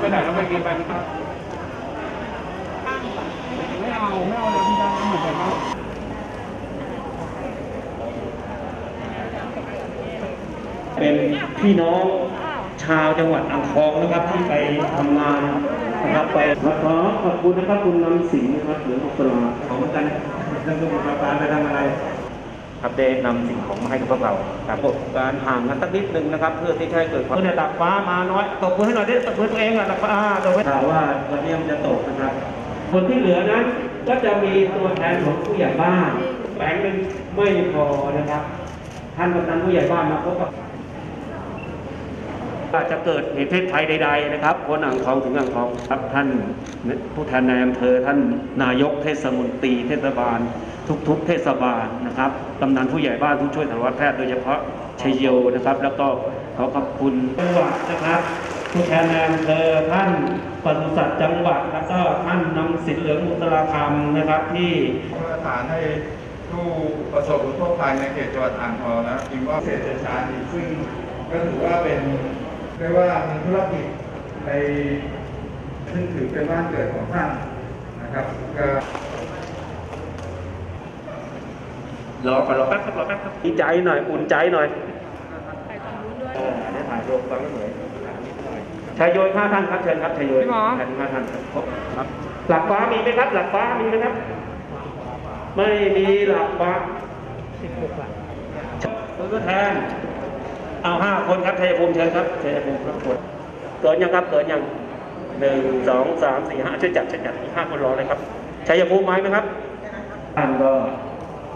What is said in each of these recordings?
ไปไหนเราไปกินไปนะครับ ไม่เอา ไม่เอาน้ำดำเหมือนกันครับเป็นพี่น้องชาวจังหวัดอ่างทองนะครับที่ไปทำงานนะครับไปขอขอบคุณนะครับคุณนำสิงห์นะครับเหลืองอักษราขอบคุณกันท่านผู้บังคับการไปทำอะไร ครับได้นำสิ่งของมาให้กับพวกเราครับผมการห่างกันสักนิดหนึ่งนะครับ เพื่อที่จะให้เกิดความเนี่ยดักฟ้ามาน้อยตบมือให้หน่อยดิตบมือตัวเองอะดักฟ้าตบมือข่าวว่าวันนี้มันจะตกนะครับ คนที่เหลือนั้นก็จะมีตัวแทนของผู้ใหญ่บ้านแฝงหนึ่งไม่พอนะครับ ท่านกำนันผู้ใหญ่บ้านมาพบกับอาจจะเกิดเหตุเพศภัยใด ๆ นะครับคนอ่างทองถึงอ่างทองครับท่านผู้แทนนายอำเภอท่านนายกเทศมนตรีเทศบาล ทุกๆ เทศบาลนะครับกำนันผู้ใหญ่บ้านผู้ช่วยสารวัตรแพทย์โดยเฉพาะชัยโยนะครับ แล้วก็ขอขอบคุณจังหวัดนะครับ ผู้แทนนายอำเภอท่านปศุสัตว์จังหวัด แล้วก็ท่านนำสิทธิเหลืองมุตราคำนะครับที่มาตรฐานให้ผู้ประสบอุทกภัยในเขตจังหวัดอ่างทองนะอิมว่าเศรษฐชาติซึ่งก็ถือว่าเป็นเรียกว่ามีธุรกิจในซึ่งถือเป็นบ้านเกิดของท่านนะครับก็ รอก่อนรอแป๊บครับรอแป๊บครับดีใจหน่อยอุ่นใจหน่อยเออได้ถ่ายรูปฟังแล้วเหมือนชายโยนห้าท่านครับเชิญครับชายโยนแทนห้าท่านครับครบครับ หลักฟ้ามีไหมครับ หลักฟ้ามีไหมครับ ไม่มีหลักฟ้าสิบหกหลักตัวแทนเอาห้าคนครับชัยภูมิเชิญครับชัยภูมิครับคนเกินยังครับเกินยังหนึ่งสองสามสี่ห้าช่วยจัดช่วยจัดอีกห้าคนรอเลยครับชัยภูมิไหมไหมครับท่านก็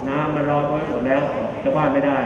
น้ำมันรอไว้หมดแล้วจะบ้านไม่ได้